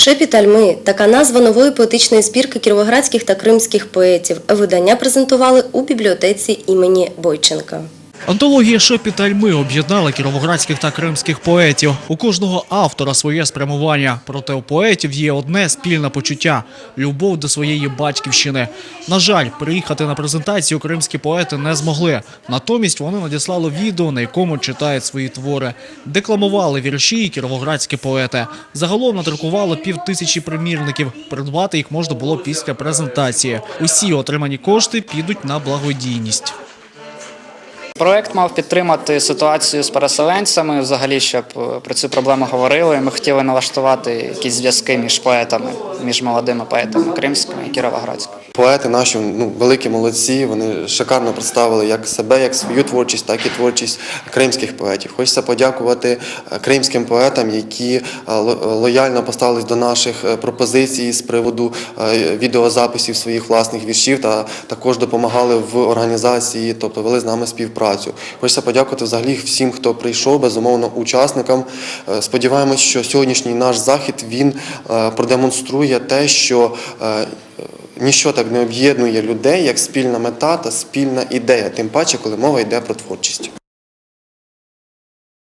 Шепіт Альми така назва нової поетичної збірки кіровоградських та кримських поетів. Видання презентували у бібліотеці імені Бойченка. Антологія «Шепіт Альми» об'єднала кіровоградських та кримських поетів. У кожного автора своє спрямування. Проте у поетів є одне спільне почуття – любов до своєї батьківщини. На жаль, приїхати на презентацію кримські поети не змогли. Натомість вони надіслали відео, на якому читають свої твори. Декламували вірші і кіровоградські поети. Загалом надрукували пів тисячі примірників. Придбати їх можна було після презентації. Усі отримані кошти підуть на благодійність. Проект мав підтримати ситуацію з переселенцями, взагалі, щоб е, про цю проблему говорили. Ми хотіли налаштувати якісь зв'язки між поетами, між молодими поетами кримськими і кіровоградськими. Поети наші ну, великі молодці. Вони шикарно представили як себе, як свою творчість, так і творчість кримських поетів. Хочеться подякувати е, кримським поетам, які е, лояльно поставились до наших е, пропозицій з приводу е, відеозаписів своїх власних віршів та також допомагали в організації, тобто вели з нами співпрацю. Хочеться подякувати взагалі всім, хто прийшов, безумовно, учасникам. Е, Сподіваємось, що сьогоднішній наш захід він е, продемонструє те, що е, Ніщо так не об'єднує людей, як спільна мета та спільна ідея, тим паче, коли мова йде про творчість.